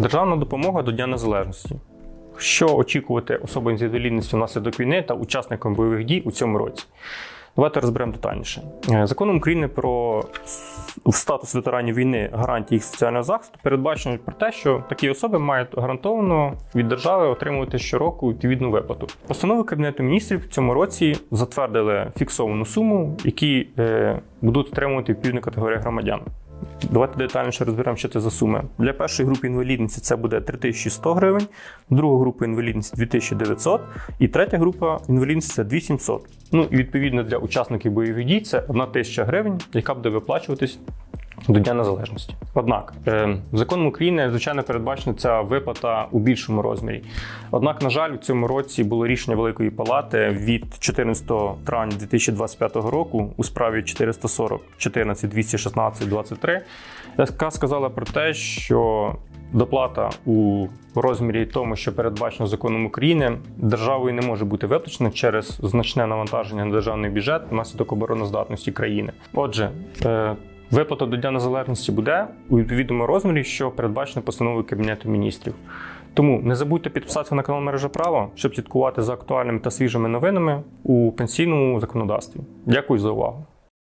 Державна допомога до Дня Незалежності. Що очікувати особам з інвалідністю внаслідок війни та учасникам бойових дій у цьому році? Давайте розберемо детальніше. Е, Законом України про статус ветеранів війни гарантії їх соціального захисту передбачено про те, що такі особи мають гарантовано від держави отримувати щороку відповідну виплату. Постанови Кабінету міністрів в цьому році затвердили фіксовану суму, які е, будуть отримувати відповідну категорію громадян. Давайте детальніше розберемо, що це за суми. Для першої групи інвалідності це буде 3100 гривень, друга група інвалідності 2900 і третя група інвалідності це 2700. Ну і відповідно для учасників бойових дій це 1000 гривень, яка буде виплачуватись до Дня Незалежності. Однак, е, законом України, звичайно, передбачена ця виплата у більшому розмірі. Однак, на жаль, у цьому році було рішення Великої Палати від 14 травня 2025 року у справі 440 14 216 23, яка сказала про те, що доплата у розмірі тому, що передбачено законом України, державою не може бути виплачена через значне навантаження на державний бюджет внаслідок обороноздатності країни. Отже, е, Виплата до Дня Незалежності буде у відповідному розмірі, що передбачено постановою Кабінету міністрів. Тому не забудьте підписатися на канал Мережа Права, щоб слідкувати за актуальними та свіжими новинами у пенсійному законодавстві. Дякую за увагу.